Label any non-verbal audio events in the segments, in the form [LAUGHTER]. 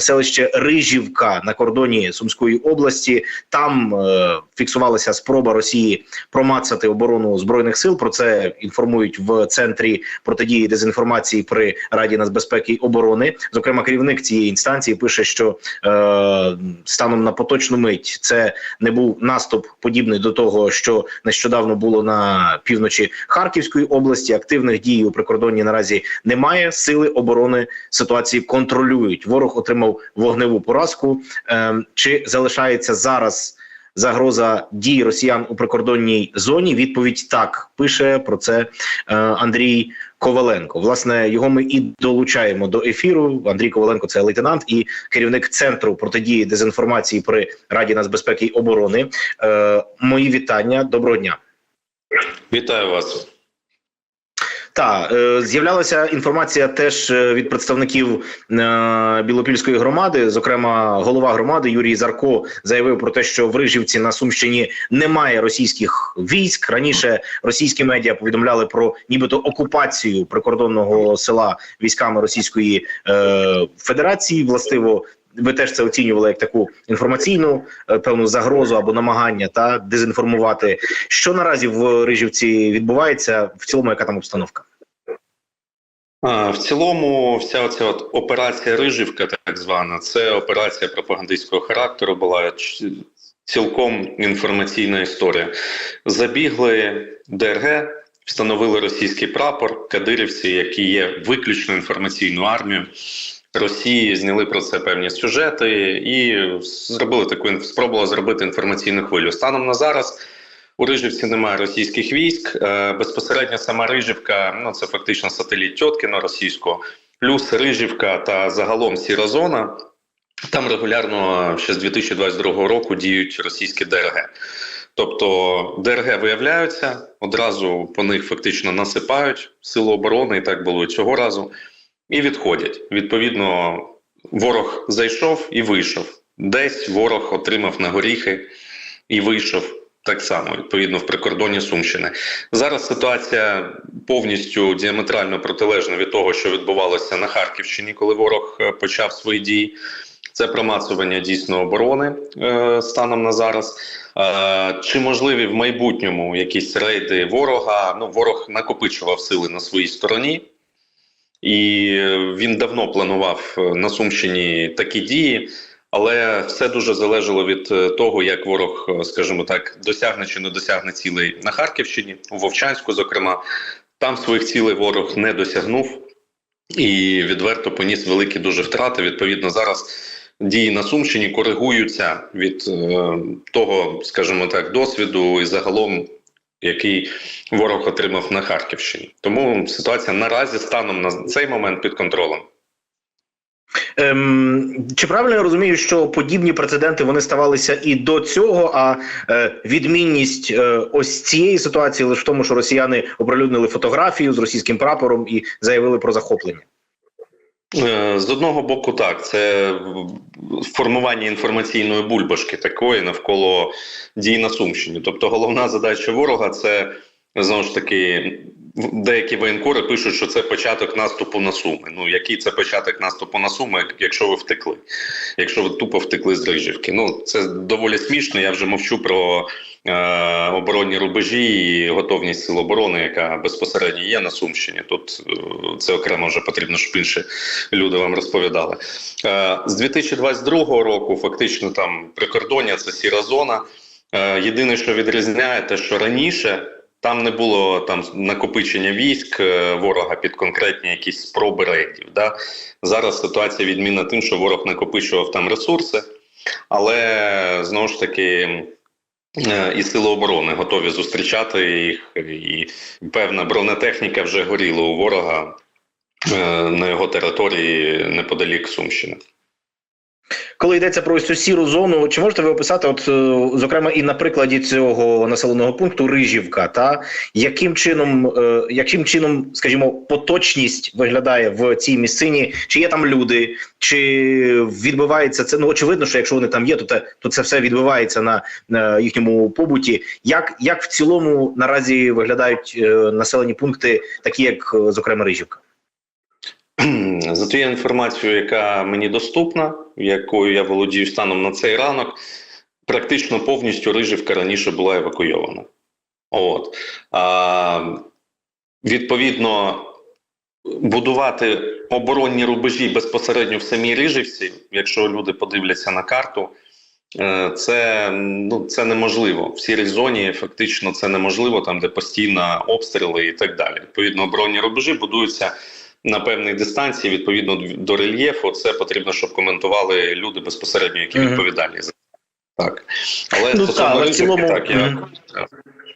Селище Рижівка на кордоні Сумської області. Там е, фіксувалася спроба Росії промацати оборону збройних сил. Про це інформують в центрі протидії дезінформації при Раді нацбезпеки і оборони. Зокрема, керівник цієї інстанції пише, що е, станом на поточну мить це не був наступ подібний до того, що нещодавно було на півночі Харківської області. Активних дій у прикордонні наразі немає. Сили оборони ситуації контролюють. Ворог отримав вогневу поразку. Ем, чи залишається зараз загроза дій росіян у прикордонній зоні? Відповідь так пише про це е, Андрій Коваленко. Власне, його ми і долучаємо до ефіру. Андрій Коваленко це лейтенант і керівник центру протидії дезінформації при Раді нацбезпеки і оборони. Е, мої вітання. Доброго дня. Вітаю вас. Так, е, з'являлася інформація теж е, від представників е, Білопільської громади. Зокрема, голова громади Юрій Зарко заявив про те, що в Рижівці на Сумщині немає російських військ. Раніше російські медіа повідомляли про нібито окупацію прикордонного села військами Російської Федерації. Властиво, ви теж це оцінювали як таку інформаційну певну загрозу або намагання та дезінформувати. Що наразі в Рижівці відбувається в цілому, яка там обстановка? В цілому, вся оця от операція Рижівка, так звана, це операція пропагандистського характеру була цілком інформаційна історія. Забігли ДРГ, встановили російський прапор, кадирівці, які є виключно інформаційною армією. Росії зняли про це певні сюжети і зробили таку спробували зробити інформаційну хвилю. Станом на зараз у Рижівці немає російських військ. Е, безпосередньо сама Рижівка, ну це фактично сателіт Тьоткіна російського, плюс Рижівка та загалом сіра зона. Там регулярно ще з 2022 року діють російські ДРГ. Тобто ДРГ виявляються, одразу по них фактично насипають сили оборони, і так було і цього разу, і відходять. Відповідно, ворог зайшов і вийшов. Десь ворог отримав на горіхи і вийшов так само, відповідно, в прикордонні Сумщини. Зараз ситуація повністю діаметрально протилежна від того, що відбувалося на Харківщині, коли ворог е, почав свої дії. Це промацування дійсно оборони е, станом на зараз. Е, чи можливі в майбутньому якісь рейди ворога? Ну, ворог накопичував сили на своїй стороні, і е, він давно планував е, на Сумщині такі дії. Але все дуже залежало від е, того, як ворог, е, скажімо так, досягне чи не досягне цілей на Харківщині, у Вовчанську, зокрема, там своїх цілей ворог не досягнув і відверто поніс великі дуже втрати. Відповідно, зараз дії на Сумщині коригуються від е, того, скажімо так, досвіду і загалом. Який ворог отримав на Харківщині, тому ситуація наразі станом на цей момент під контролем. Ем, чи правильно я розумію, що подібні прецеденти вони ставалися і до цього? А е, відмінність е, ось цієї ситуації лише в тому, що росіяни оприлюднили фотографію з російським прапором і заявили про захоплення. Е, З одного боку, так, це формування інформаційної бульбашки такої навколо дій на Сумщині. Тобто, головна задача ворога це знову ж таки. Деякі воєнкори пишуть, що це початок наступу на Суми. Ну який це початок наступу на Суми, якщо ви втекли, якщо ви тупо втекли з Рижівки. Ну це доволі смішно. Я вже мовчу про е, оборонні рубежі і готовність сил оборони, яка безпосередньо є на Сумщині. Тут е, це окремо вже потрібно, щоб інші люди вам розповідали. Е, з 2022 року фактично там прикордоння це сіра зона. Е, єдине, що відрізняє, те, що раніше. Там не було там накопичення військ е, ворога під конкретні якісь спроби рейдів. Да? Зараз ситуація відмінна тим, що ворог накопичував там ресурси, але знову ж таки е, і сили оборони готові зустрічати їх, і певна бронетехніка вже горіла у ворога е, на його території неподалік Сумщини. Коли йдеться про ось цю сіру зону, чи можете ви описати, от е, зокрема, і на прикладі цього населеного пункту Рижівка, та яким чином, е, яким чином, скажімо, поточність виглядає в цій місцині? Чи є там люди, чи відбувається це? Ну очевидно, що якщо вони там є, то те то це все відбувається на, на їхньому побуті. Як як в цілому наразі виглядають е, населені пункти, такі як, зокрема, Рижівка? [CLEARS THROAT] За тією інформацією, яка мені доступна, якою я володію станом на цей ранок, практично повністю Рижівка раніше була евакуйована. От. А, відповідно, будувати оборонні рубежі безпосередньо в самій Рижівці, якщо люди подивляться на карту, е, це, ну, це неможливо. В сірій зоні фактично це неможливо, там, де постійно обстріли і так далі. Відповідно, оборонні рубежі будуються на певній дистанції, відповідно до рельєфу. Це потрібно, щоб коментували люди безпосередньо, які відповідальні за так. Але Ну, але в цілому- так, я...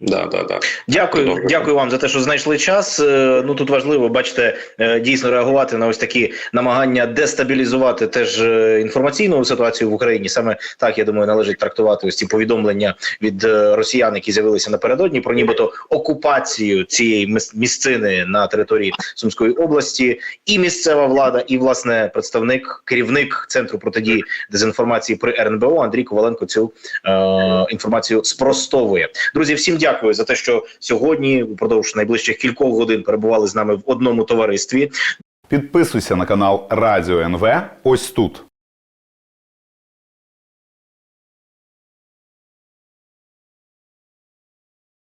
Да, да, да. Дякую, Добре. дякую вам за те, що знайшли час. Е, Ну тут важливо, бачите, е, дійсно реагувати на ось такі намагання дестабілізувати теж е, інформаційну ситуацію в Україні. Саме так я думаю, належить трактувати ось ці повідомлення від росіян, які з'явилися напередодні, про нібито окупацію цієї місцини на території Сумської області. І місцева влада, і власне представник, керівник центру протидії дезінформації при РНБО Андрій Коваленко цю е, інформацію спростовує. Друзі, всім дякую за те, що сьогодні упродовж найближчих кількох годин перебували з нами в одному товаристві. Підписуйся на канал Радіо НВ ось тут.